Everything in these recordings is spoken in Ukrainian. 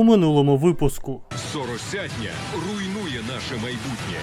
у минулому випуску. Соросятня руйнує наше майбутнє.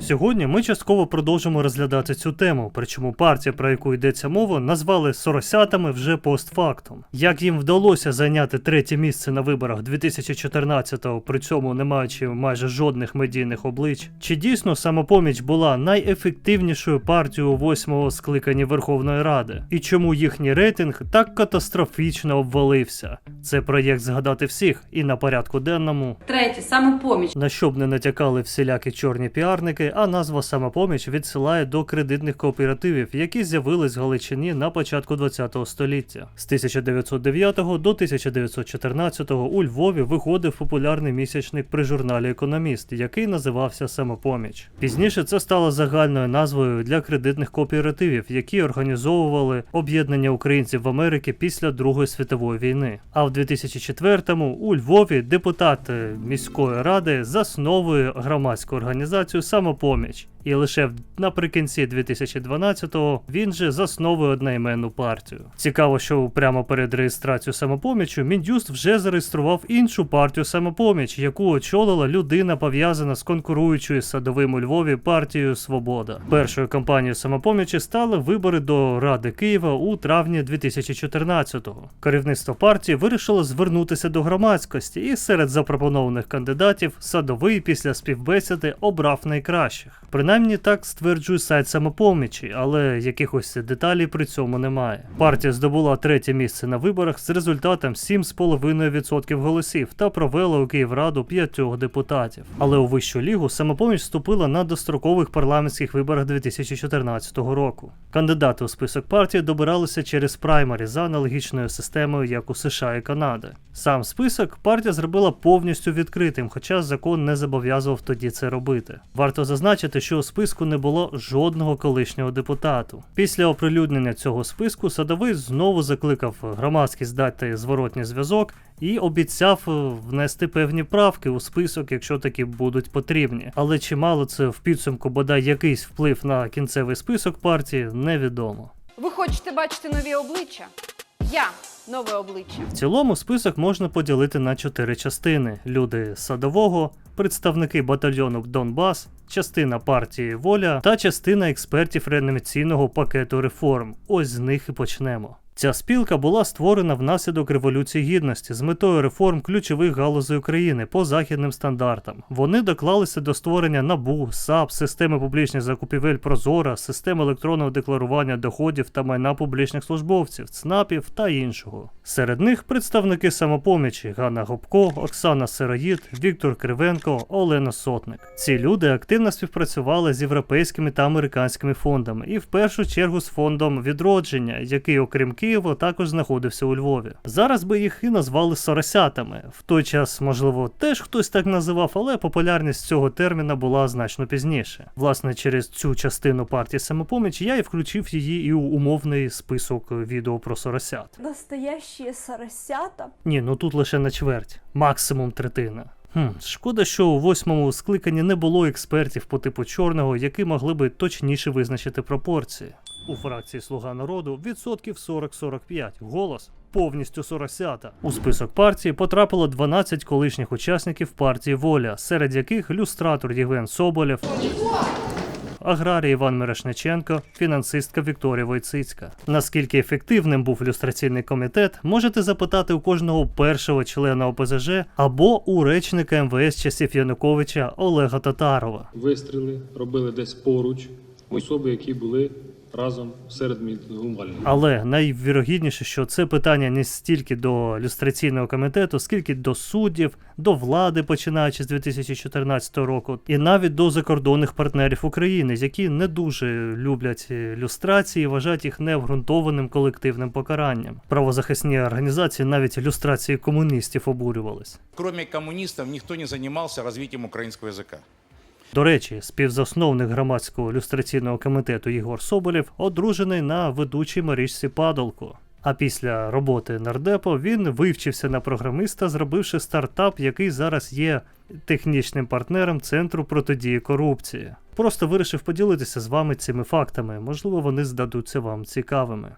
Сьогодні ми частково продовжимо розглядати цю тему, причому партія, про яку йдеться мова, назвали соросятами вже постфактум. Як їм вдалося зайняти третє місце на виборах 2014-го, при цьому не маючи майже жодних медійних облич, чи дійсно самопоміч була найефективнішою партією восьмого скликанні Верховної Ради, і чому їхній рейтинг так катастрофічно обвалився? Це проєкт згадати всіх, і на порядку денному Третє самопоміч. на що б не натякали всілякі чорні піарники, а назва самопоміч відсилає до кредитних кооперативів, які з'явились в Галичині на початку ХХ століття. З 1909 до 1914 у Львові виходив популярний місячник при журналі Економіст, який називався Самопоміч. Пізніше це стало загальною назвою для кредитних кооперативів, які організовували об'єднання українців в Америці після Другої світової війни. А в 2004-му у Львові депутат міської ради засновує громадську організацію Самопоміч. І лише наприкінці 2012-го він же засновує одноіменну партію. Цікаво, що прямо перед реєстрацією самопомічу Міндюст вже зареєстрував іншу партію самопоміч, яку очолила людина, пов'язана з конкуруючою садовим у Львові партією Свобода. Першою кампанією самопомічі стали вибори до Ради Києва у травні 2014-го. Керівництво партії вирішило звернутися до громадськості, і серед запропонованих кандидатів садовий після співбесіди обрав найкращих. Принаймні так стверджує сайт самопомічі, але якихось деталей при цьому немає. Партія здобула третє місце на виборах з результатом 7,5% голосів та провела у Київраду п'ятьох депутатів. Але у вищу лігу самопоміч вступила на дострокових парламентських виборах 2014 року. Кандидати у список партії добиралися через праймарі за аналогічною системою, як у США і Канади. Сам список партія зробила повністю відкритим, хоча закон не зобов'язував тоді це робити. Варто зазначити, що у списку не було жодного колишнього депутату. Після оприлюднення цього списку садовий знову закликав громадськість дати зворотній зв'язок і обіцяв е, внести певні правки у список, якщо такі будуть потрібні. Але чи мало це в підсумку бодай якийсь вплив на кінцевий список партії, невідомо. Ви хочете бачити нові обличчя? Я нове обличчя. В цілому список можна поділити на чотири частини: люди садового, представники батальйону Донбас, частина партії Воля та частина експертів реанімаційного пакету реформ. Ось з них і почнемо. Ця спілка була створена внаслідок Революції Гідності з метою реформ ключових галузей України по західним стандартам. Вони доклалися до створення НАБУ, САП, системи публічних закупівель Прозора, системи електронного декларування доходів та майна публічних службовців, ЦНАПів та іншого. Серед них представники самопомічі Ганна Гопко, Оксана Сироїд, Віктор Кривенко, Олена Сотник. Ці люди активно співпрацювали з європейськими та американськими фондами, і в першу чергу з фондом відродження, який, окрім Києва, також знаходився у Львові. Зараз би їх і назвали соросятами. В той час, можливо, теж хтось так називав, але популярність цього терміна була значно пізніше. Власне, через цю частину партії самопоміч я і включив її і у умовний список відео про соросят. Настоящие соросята. Ні, ну тут лише на чверть, максимум третина. Хм, шкода, що у восьмому скликанні не було експертів по типу чорного, які могли би точніше визначити пропорції. У фракції Слуга народу відсотків 40-45, голос повністю соросята. У список партії потрапило 12 колишніх учасників партії Воля, серед яких люстратор Євген Соболєв, аграрій Іван Мирошниченко, фінансистка Вікторія Войцицька. Наскільки ефективним був люстраційний комітет, можете запитати у кожного першого члена ОПЗЖ або у речника МВС часів Януковича Олега Татарова. Вистріли робили десь поруч особи, які були разом серед мітингувальників. Але найвірогідніше, що це питання не стільки до люстраційного комітету, скільки до суддів, до влади, починаючи з 2014 року, і навіть до закордонних партнерів України, які не дуже люблять е, люстрації, і вважають їх необґрунтованим колективним покаранням. Правозахисні організації навіть люстрації комуністів обурювались. Кроме коммунистов никто не занимался развитием украинского языка. До речі, співзасновник громадського люстраційного комітету Ігор Соболєв одружений на ведучій Марічці Падолко. А після роботи нардепо він вивчився на програмиста, зробивши стартап, який зараз є технічним партнером Центру протидії корупції. Просто вирішив поділитися з вами цими фактами. Можливо, вони здадуться вам цікавими.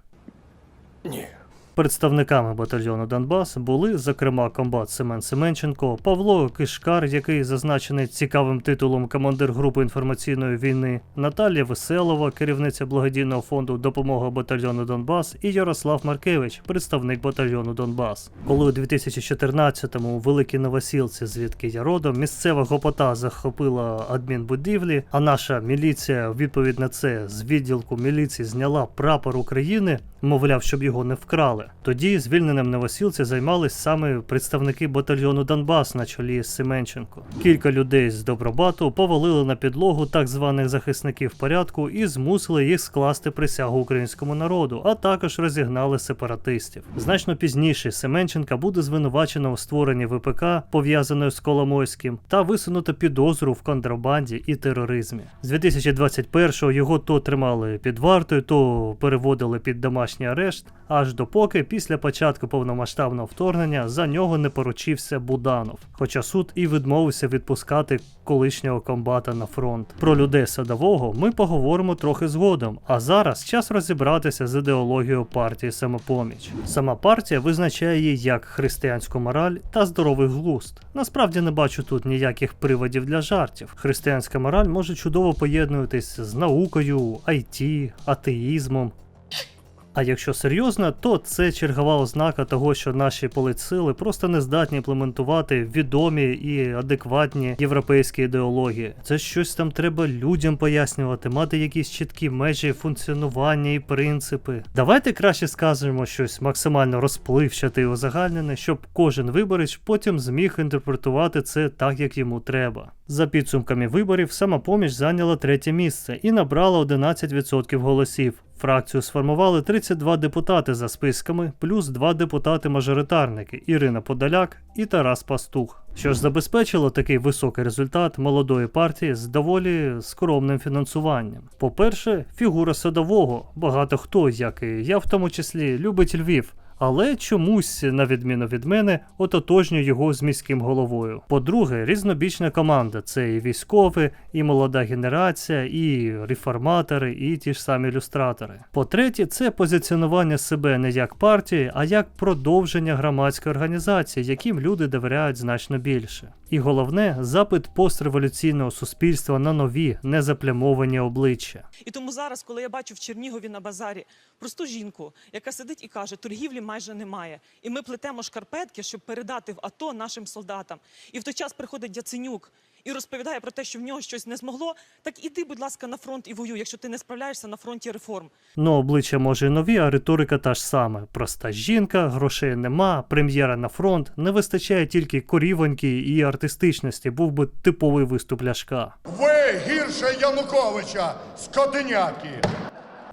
Ні, Представниками батальйону Донбас були, зокрема, комбат Семен Семенченко, Павло Кишкар, який зазначений цікавим титулом командир групи інформаційної війни, Наталія Веселова, керівниця благодійного фонду Допомога батальйону Донбас, і Ярослав Маркевич, представник батальйону Донбас. Коли у 2014-му у Великій Новосілці, звідки я родом, місцева гопота захопила адмінбудівлі, а наша міліція відповідь на це з відділку міліції зняла прапор України, мовляв, щоб його не вкрали. Тоді звільненим Новосілці займались саме представники батальйону Донбас на чолі з Семенченко. Кілька людей з Добробату повалили на підлогу так званих захисників порядку і змусили їх скласти присягу українському народу, а також розігнали сепаратистів. Значно пізніше Семенченка буде звинувачено у створенні ВПК, пов'язаної з Коломойським, та висунуто підозру в контрабанді і тероризмі. З 2021-го його то тримали під вартою, то переводили під домашній арешт, аж допоки після початку повномасштабного вторгнення за нього не поручився Буданов. Хоча суд і відмовився відпускати колишнього комбата на фронт. Про людей садового ми поговоримо трохи згодом. А зараз час розібратися з ідеологією партії самопоміч. Сама партія визначає її як християнську мораль та здоровий глузд. Насправді не бачу тут ніяких приводів для жартів. Християнська мораль може чудово поєднуватись з наукою, IT, атеїзмом. А якщо серйозно, то це чергова ознака того, що наші політсили просто не здатні імплементувати відомі і адекватні європейські ідеології. Це щось там треба людям пояснювати, мати якісь чіткі межі функціонування і принципи. Давайте краще скажемо щось максимально розпливчате і узагальнене, щоб кожен виборець потім зміг інтерпретувати це так, як йому треба. За підсумками виборів, самопоміч зайняла третє місце і набрала 11% голосів. Фракцію сформували 32 депутати за списками, плюс два депутати-мажоритарники Ірина Подоляк і Тарас Пастух, що ж забезпечило такий високий результат молодої партії з доволі скромним фінансуванням. По-перше, фігура садового. Багато хто, як і я в тому числі, любить Львів. Але чомусь, на відміну від мене, ототожнює його з міським головою. По-друге, різнобічна команда це і військові, і молода генерація, і реформатори, і ті ж самі ілюстратори. По-третє, це позиціонування себе не як партії, а як продовження громадської організації, яким люди довіряють значно більше. І головне, запит постреволюційного суспільства на нові, незаплямовані обличчя. І тому зараз, коли я бачу в Чернігові на базарі просту жінку, яка сидить і каже, торгівлі майже немає, і ми плетемо шкарпетки, щоб передати в АТО нашим солдатам. І в той час приходить Яценюк і розповідає про те, що в нього щось не змогло. Так іди, будь ласка, на фронт і воюй, якщо ти не справляєшся на фронті реформ. Ну, обличчя може і нові, а риторика та ж саме. Проста жінка, грошей нема, прем'єра на фронт, не вистачає тільки корівоньки і артистичності, був би типовий виступ ляшка. Ви гірше Януковича, скотиняки!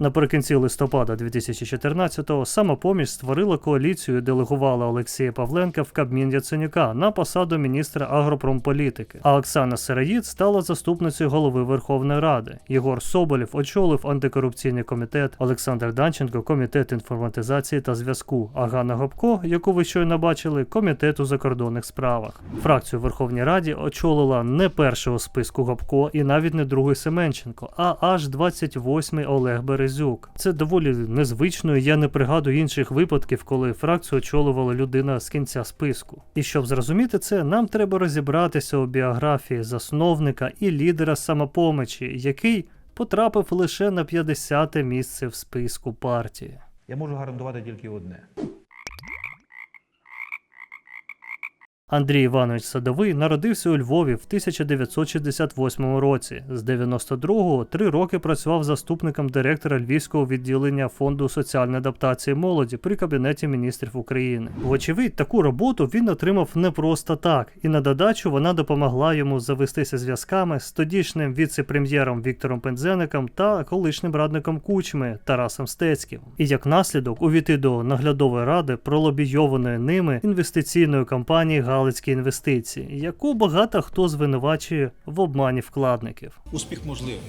Наприкінці листопада 2014-го самопоміч створила коаліцію і делегувала Олексія Павленка в Кабмін Яценюка на посаду міністра агропромполітики. А Оксана Сироїд стала заступницею голови Верховної Ради. Єгор Соболєв очолив антикорупційний комітет, Олександр Данченко комітет інформатизації та зв'язку. А Ганна Гопко, яку ви щойно бачили, комітет у закордонних справах. Фракцію Верховній Раді очолила не першого списку Гопко і навіть не другий Семенченко, а аж 28-й Олег Березюк. Це доволі незвично, і я не пригадую інших випадків, коли фракцію очолювала людина з кінця списку. І щоб зрозуміти це, нам треба розібратися у біографії засновника і лідера самопомочі, який потрапив лише на 50-те місце в списку партії. Я можу гарантувати тільки одне. Андрій Іванович Садовий народився у Львові в 1968 році. З 92-го три роки працював заступником директора Львівського відділення фонду соціальної адаптації молоді при Кабінеті міністрів України. Вочевидь, таку роботу він отримав не просто так, і на додачу вона допомогла йому завестися зв'язками з тодішнім віце-прем'єром Віктором Пензеником та колишнім радником Кучми Тарасом Стецьким. І як наслідок увійти до наглядової ради пролобійованої ними інвестиційної компанії Галицькі інвестиції, яку багато хто звинувачує в обмані вкладників. Успіх можливий,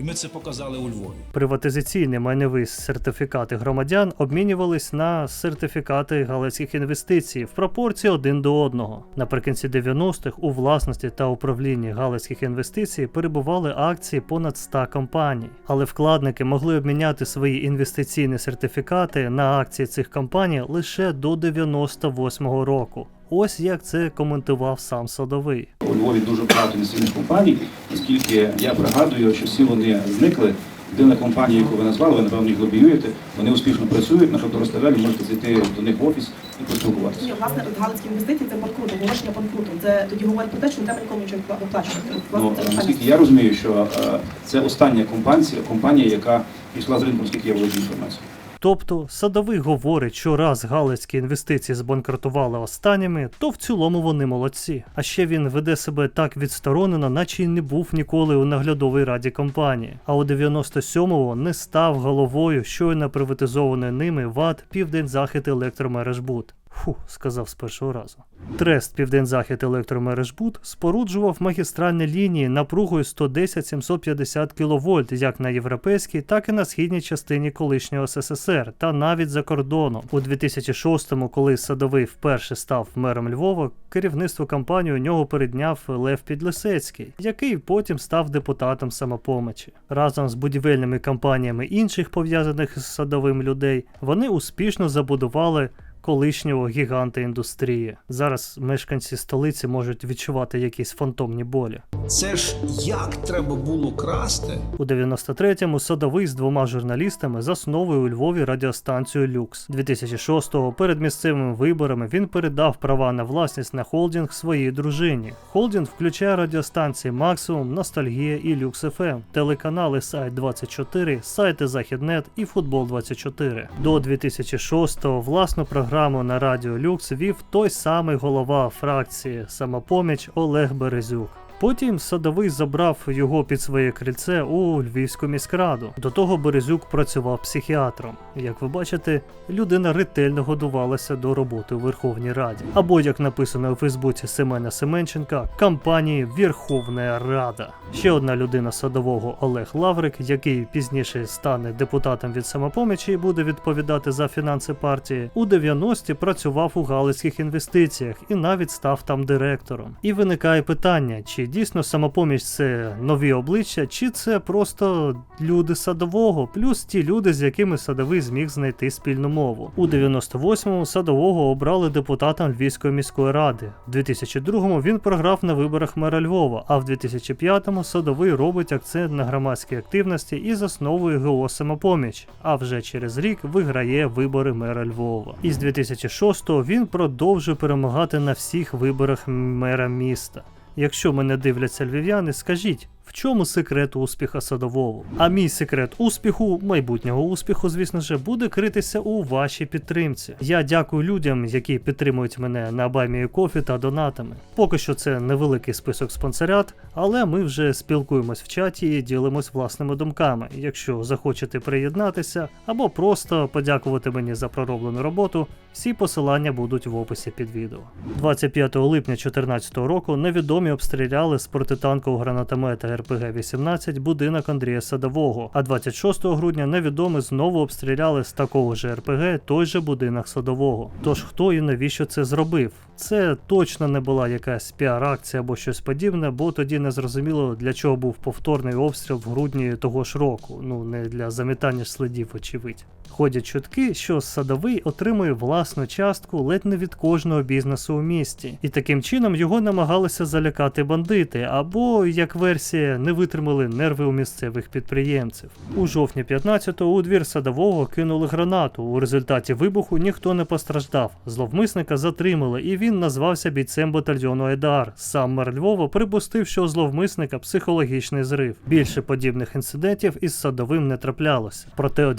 І ми це показали у Львові. Приватизаційні майнові сертифікати громадян обмінювались на сертифікати галицьких інвестицій в пропорції один до одного. Наприкінці 90-х у власності та управлінні галицьких інвестицій перебували акції понад 100 компаній, але вкладники могли обміняти свої інвестиційні сертифікати на акції цих компаній лише до 98-го року. Ось як це коментував сам садовий. У Львові дуже багато інвестиційних компаній, наскільки я пригадую, що всі вони зникли. Єдина компанія, яку ви назвали, ви напевно їх лобіюєте, вони успішно працюють, на Шахтороставелі можете зайти до них в офіс і поспілкуватися. Ні, власне, галицькі інвестиції це банкрут, оголошення банкрутом. Це тоді говорить про те, що не треба нікому нічого виплачувати. Ну, наскільки я розумію, що е, це остання компанія, компанія, яка пішла з ринку, наскільки я володію інформацією. Тобто садовий говорить, що раз галицькі інвестиції збанкрутували останніми, то в цілому вони молодці. А ще він веде себе так відсторонено, наче й не був ніколи у наглядовій раді компанії. А у 97-му не став головою щойно приватизованої ними ВАД Південзахід електромережбуд. Фу, сказав з першого разу. Трест Південзахід електромережбуд споруджував магістральні лінії напругою 110-750 кВт як на європейській, так і на східній частині колишнього СССР та навіть за кордоном. У 2006-му, коли садовий вперше став мером Львова, керівництво компанії у нього передняв Лев Підлисецький, який потім став депутатом самопомочі. Разом з будівельними компаніями інших пов'язаних з садовим людей вони успішно забудували колишнього гіганта індустрії. Зараз мешканці столиці можуть відчувати якісь фантомні болі. Це ж як треба було красти? У 93-му садовий з двома журналістами засновує у Львові радіостанцію Люкс. 2006-го перед місцевими виборами він передав права на власність на холдинг своїй дружині. Холдинг включає радіостанції Максимум, Ностальгія і Люкс ФМ, телеканали Сайт 24, сайти Західнет і Футбол 24. До 2006-го власну програму на радіо Люкс вів той самий голова фракції Самопоміч Олег Березюк. Потім садовий забрав його під своє крильце у Львівську міськраду. До того Березюк працював психіатром. Як ви бачите, людина ретельно годувалася до роботи у Верховній Раді. Або, як написано у Фейсбуці Семена Семенченка, кампанії Верховна Рада. Ще одна людина садового Олег Лаврик, який пізніше стане депутатом від самопомічі і буде відповідати за фінанси партії, у 90-ті працював у галицьких інвестиціях і навіть став там директором. І виникає питання, чи дійсно самопоміч це нові обличчя, чи це просто люди садового, плюс ті люди, з якими садовий зміг знайти спільну мову. У 98-му садового обрали депутатом Львівської міської ради. В 2002-му він програв на виборах мера Львова, а в 2005-му садовий робить акцент на громадській активності і засновує ГО Самопоміч. А вже через рік виграє вибори мера Львова. І з 2006-го він продовжує перемагати на всіх виборах мера міста. Якщо мене дивляться львів'яни, скажіть, в чому секрет успіха садового? А мій секрет успіху, майбутнього успіху, звісно ж, буде критися у вашій підтримці. Я дякую людям, які підтримують мене на Баймії Кофі та донатами. Поки що це невеликий список спонсорят, але ми вже спілкуємось в чаті і ділимось власними думками. Якщо захочете приєднатися або просто подякувати мені за пророблену роботу, всі посилання будуть в описі під відео. 25 липня 2014 року невідомі обстріляли з протитанкового гранатомета РПГ-18 будинок Андрія Садового, а 26 грудня невідомі знову обстріляли з такого ж РПГ той же будинок Садового. Тож хто і навіщо це зробив? Це точно не була якась піар-акція або щось подібне, бо тоді не зрозуміло для чого був повторний обстріл в грудні того ж року. Ну не для замітання слідів, очевидь. Ходять чутки, що садовий отримує власну частку ледь не від кожного бізнесу у місті, і таким чином його намагалися залякати бандити, або, як версія, не витримали нерви у місцевих підприємців. У жовтні 15-го у двір садового кинули гранату. У результаті вибуху ніхто не постраждав. Зловмисника затримали, і він назвався бійцем батальйону Айдар. Сам мер Львова припустив, що у зловмисника психологічний зрив. Більше подібних інцидентів із садовим не траплялося. Проте у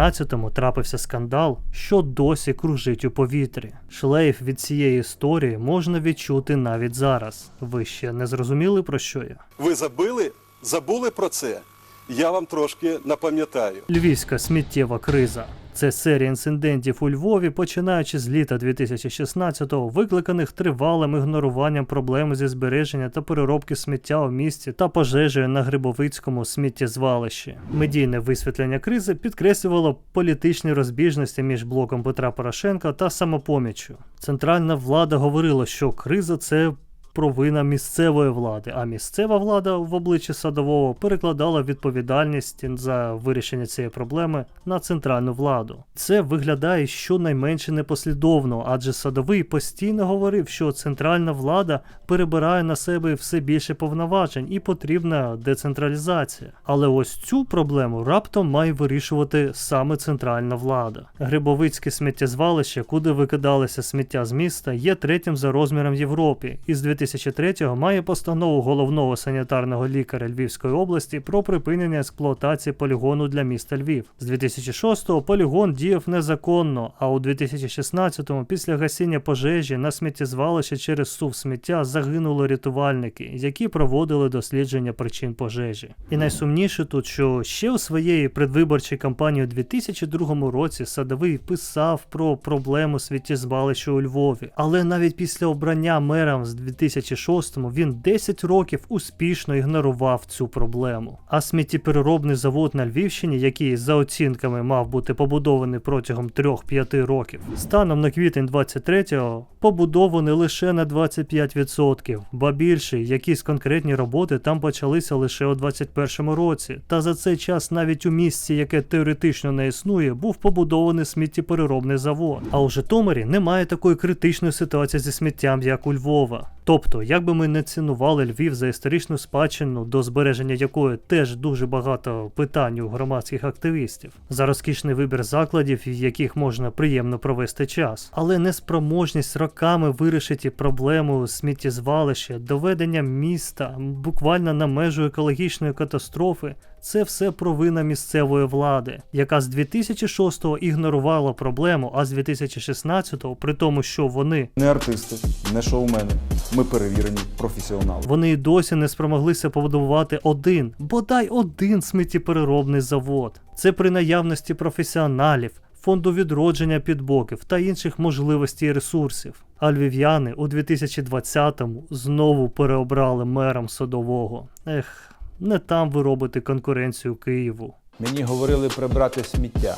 2016-му трапився скандал, що досі кружить у повітрі. Шлейф від цієї історії можна відчути навіть зараз. Ви ще не зрозуміли про що я? Ви забили? Забули про це? Я вам трошки напам'ятаю. Львівська сміттєва криза. Це серія інцидентів у Львові, починаючи з літа 2016-го, викликаних тривалим ігноруванням проблеми зі збереження та переробки сміття у місті та пожежею на Грибовицькому сміттєзвалищі. Медійне висвітлення кризи підкреслювало політичні розбіжності між блоком Петра Порошенка та самопоміччю. Центральна влада говорила, що криза це провина місцевої влади, а місцева влада в обличчі садового перекладала відповідальність за вирішення цієї проблеми на центральну владу. Це виглядає щонайменше непослідовно, адже садовий постійно говорив, що центральна влада перебирає на себе все більше повноважень і потрібна децентралізація. Але ось цю проблему раптом має вирішувати саме центральна влада. Грибовицьке сміттєзвалище, куди викидалося сміття з міста, є третім за розміром в Європі. І з 2003-го має постанову головного санітарного лікаря Львівської області про припинення експлуатації полігону для міста Львів. З 2006-го полігон діяв незаконно, а у 2016-му після гасіння пожежі на сміттєзвалище через сув сміття загинули рятувальники, які проводили дослідження причин пожежі. І найсумніше тут, що ще у своєї предвиборчій кампанії у 2002 році садовий писав про проблему сміттєзвалища у Львові, але навіть після обрання мером з 2006-му він 10 років успішно ігнорував цю проблему. А сміттєпереробний завод на Львівщині, який за оцінками мав бути побудований протягом 3-5 років, станом на квітень 23-го побудований лише на 25%, ба більше, якісь конкретні роботи там почалися лише у 21-му році. Та за цей час навіть у місці, яке теоретично не існує, був побудований сміттєпереробний завод. А у Житомирі немає такої критичної ситуації зі сміттям, як у Львова. Тобто, як би ми не цінували Львів за історичну спадщину, до збереження якої теж дуже багато питань у громадських активістів, за розкішний вибір закладів, в яких можна приємно провести час, але неспроможність роками вирішити проблему сміттєзвалища, доведення міста буквально на межу екологічної катастрофи. Це все провина місцевої влади, яка з 2006-го ігнорувала проблему, а з 2016-го, при тому, що вони Не артисти, не шоумени. Ми перевірені професіонали. Вони й досі не спромоглися побудувати один, бодай один сміттєпереробний завод. Це при наявності професіоналів, фонду відродження підбоків та інших можливостей і ресурсів. А львів'яни у 2020-му знову переобрали мером садового. Ех, не там ви робите конкуренцію Києву. Мені говорили прибрати сміття,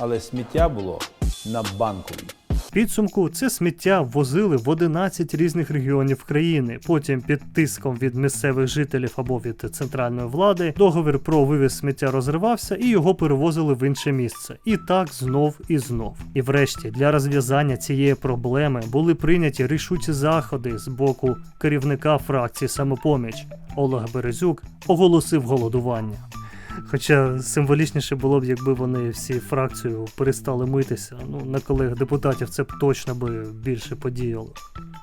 але сміття було на банковій. Підсумку це сміття возили в 11 різних регіонів країни. Потім під тиском від місцевих жителів або від центральної влади договір про вивіз сміття розривався і його перевозили в інше місце. І так знов і знов. І врешті для розв'язання цієї проблеми були прийняті рішучі заходи з боку керівника фракції самопоміч Олег Березюк оголосив голодування. Хоча символічніше було б, якби вони всі фракцію перестали митися. Ну, на колег депутатів це б точно би більше подіяло.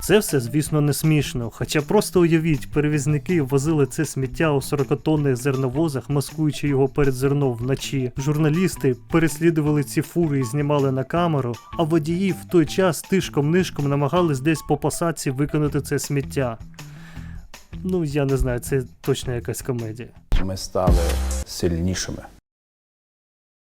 Це все, звісно, не смішно. Хоча просто уявіть, перевізники возили це сміття у 40-тонних зерновозах, маскуючи його перед зерном вночі. Журналісти переслідували ці фури і знімали на камеру, а водії в той час тишком-нишком намагались десь по посадці виконати це сміття. Ну, я не знаю, це точно якась комедія. Ми стали сильнішими.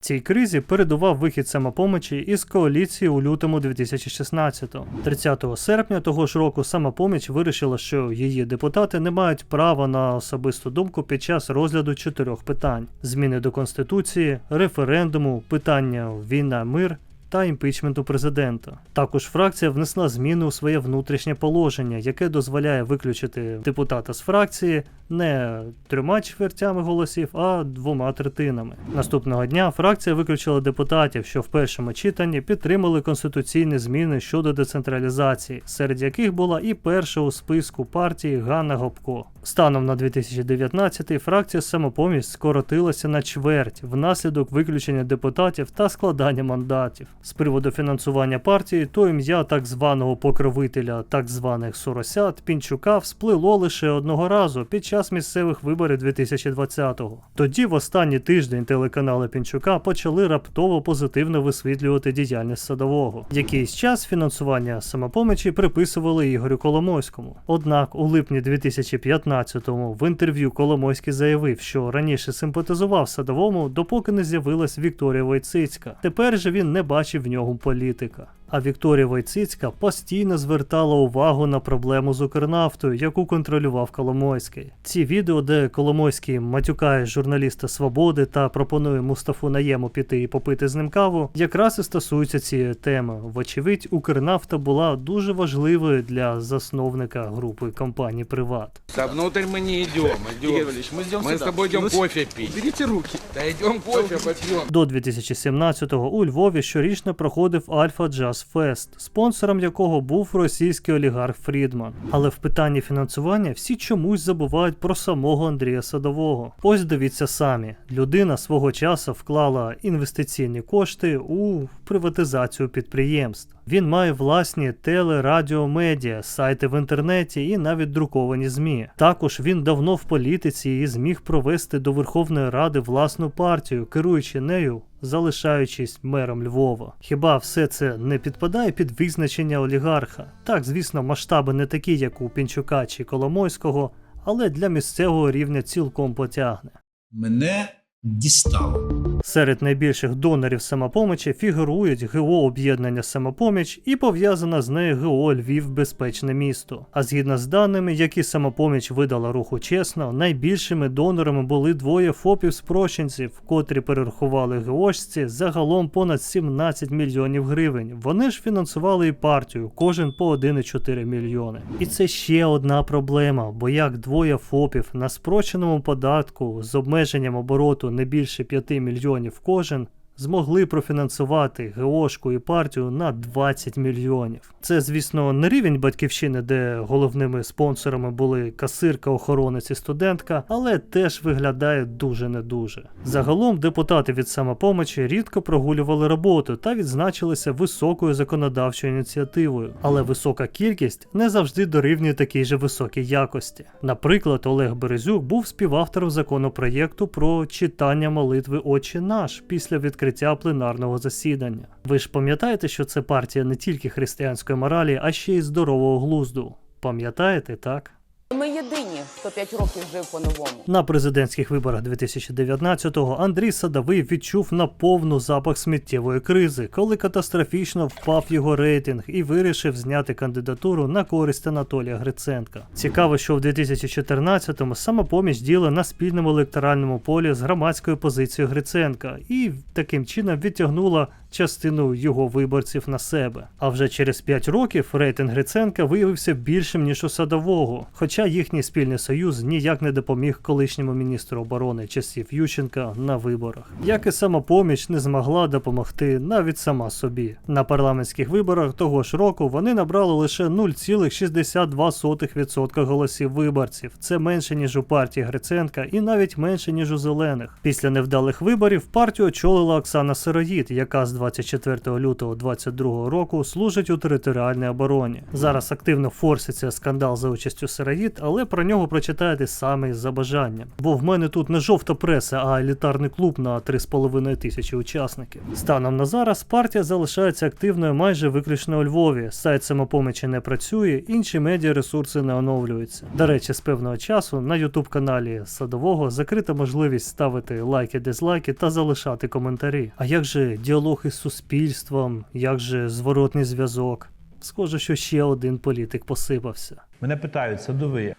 Цій кризі передував вихід самопомочі із коаліції у лютому 2016-го. 30 серпня того ж року самопоміч вирішила, що її депутати не мають права на особисту думку під час розгляду чотирьох питань: зміни до конституції, референдуму, питання війна, мир. Та імпічменту президента. Також фракція внесла зміни у своє внутрішнє положення, яке дозволяє виключити депутата з фракції не трьома чвертями голосів, а двома третинами. Наступного дня фракція виключила депутатів, що в першому читанні підтримали конституційні зміни щодо децентралізації, серед яких була і перша у списку партії Ганна Гопко. Станом на 2019 фракція самопоміч скоротилася на чверть внаслідок виключення депутатів та складання мандатів. З приводу фінансування партії, то ім'я так званого покровителя так званих соросят Пінчука всплило лише одного разу під час місцевих виборів 2020-го. Тоді в останній тиждень телеканали Пінчука почали раптово позитивно висвітлювати діяльність садового. Якийсь час фінансування самопомочі приписували Ігорю Коломойському. Однак у липні 2015-му в інтерв'ю Коломойський заявив, що раніше симпатизував садовому, допоки не з'явилась Вікторія Войцицька. Тепер же він не бачив в нього політика. А Вікторія Войцицька постійно звертала увагу на проблему з Укрнафтою, яку контролював Коломойський. Ці відео, де Коломойський матюкає журналіста Свободи та пропонує Мустафу Наєму піти і попити з ним каву, якраз і стосуються цієї теми. Вочевидь, Укрнафта була дуже важливою для засновника групи компаній Приват. Да внутрь мы не идем, идем. мы ждем Мы с тобой идем кофе пить. Берите руки. Да идем кофе попьем. До 2017-го у Львові щорічно проходив Альфа Джаз Фест, спонсором якого був російський олігарх Фрідман. Але в питанні фінансування всі чомусь забувають про самого Андрія Садового. Ось дивіться самі: людина свого часу вклала інвестиційні кошти у приватизацію підприємств. Він має власні теле, медіа, сайти в інтернеті і навіть друковані ЗМІ. Також він давно в політиці і зміг провести до Верховної Ради власну партію, керуючи нею залишаючись мером Львова. Хіба все це не підпадає під визначення олігарха? Так, звісно, масштаби не такі, як у Пінчука чи Коломойського, але для місцевого рівня цілком потягне. Мене дістало. Серед найбільших донорів самопомочі фігурують ГО об'єднання самопоміч і пов'язана з нею ГО Львів Безпечне місто. А згідно з даними, які самопоміч видала руху чесно, найбільшими донорами були двоє ФОПів спрощенців, котрі перерахували ГОшці загалом понад 17 мільйонів гривень. Вони ж фінансували і партію, кожен по 1,4 мільйони. І це ще одна проблема, бо як двоє ФОПів на спрощеному податку з обмеженням обороту не більше 5 мільйонів кожен. Змогли профінансувати ГОшку і партію на 20 мільйонів. Це, звісно, не рівень батьківщини, де головними спонсорами були касирка, охоронець і студентка, але теж виглядає дуже не дуже. Загалом депутати від самопомочі рідко прогулювали роботу та відзначилися високою законодавчою ініціативою, але висока кількість не завжди дорівнює такій же високій якості. Наприклад, Олег Березюк був співавтором законопроєкту про читання молитви Отче наш після відкриття пленарного засідання. Ви ж пам'ятаєте, що це партія не тільки християнської моралі, а ще й здорового глузду. Пам'ятаєте, так? Ми єдині, хто 5 років жив по-новому. На президентських виборах 2019-го Андрій Садовий відчув на повну запах сміттєвої кризи, коли катастрофічно впав його рейтинг і вирішив зняти кандидатуру на користь Анатолія Гриценка. Цікаво, що в 2014-му самопоміч діла на спільному електоральному полі з громадською позицією Гриценка і таким чином відтягнула частину його виборців на себе. А вже через 5 років рейтинг Гриценка виявився більшим ніж у садового, хоча їхній спільний союз ніяк не допоміг колишньому міністру оборони часів Ющенка на виборах. Як і самопоміч не змогла допомогти навіть сама собі. На парламентських виборах того ж року вони набрали лише 0,62% голосів виборців. Це менше ніж у партії Гриценка і навіть менше ніж у зелених. Після невдалих виборів партію очолила Оксана Сироїд, яка з 24 лютого 2022 року служить у територіальній обороні. Зараз активно форситься скандал за участю Сироїд, але про нього прочитаєте саме за бажанням. Бо в мене тут не жовта преса, а елітарний клуб на 3,5 тисячі учасників. Станом на зараз партія залишається активною майже виключно у Львові. Сайт самопомічі не працює, інші медіаресурси не оновлюються. До речі, з певного часу на ютуб каналі Садового закрита можливість ставити лайки, дизлайки та залишати коментарі. А як же діалог із суспільством, як же зворотний зв'язок? Схоже, що ще один політик посипався. Мене питають, садовий,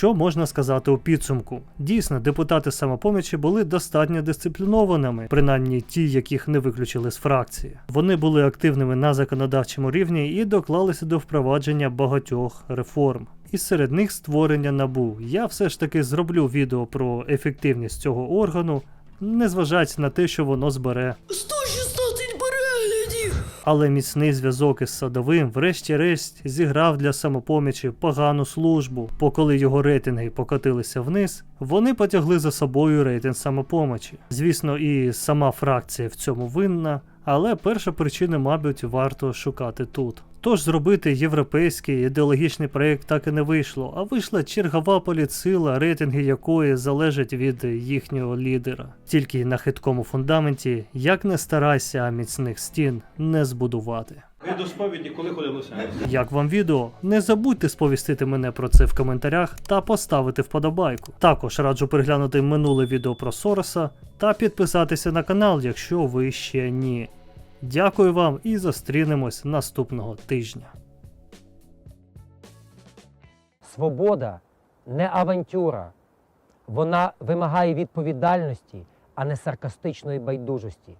Що можна сказати у підсумку? Дійсно, депутати самопомічі були достатньо дисциплінованими, принаймні ті, яких не виключили з фракції. Вони були активними на законодавчому рівні і доклалися до впровадження багатьох реформ. І серед них створення набу. Я все ж таки зроблю відео про ефективність цього органу, незважаючи на те, що воно збере 116 переглядів! Але міцний зв'язок із садовим, врешті-решт, зіграв для самопомічі погану службу. Бо коли його рейтинги покотилися вниз, вони потягли за собою рейтинг самопомічі. Звісно, і сама фракція в цьому винна, але перша причина, мабуть, варто шукати тут. Тож зробити європейський ідеологічний проєкт так і не вийшло, а вийшла чергова політсила, рейтинги якої залежать від їхнього лідера. Тільки на хиткому фундаменті, як не старайся, а міцних стін не збудувати. Ви до сповіді коли ходили Як вам відео? Не забудьте сповістити мене про це в коментарях та поставити вподобайку. Також раджу переглянути минуле відео про Сороса та підписатися на канал, якщо ви ще ні. Дякую вам і зустрінемось наступного тижня. Свобода не авантюра. Вона вимагає відповідальності, а не саркастичної байдужості.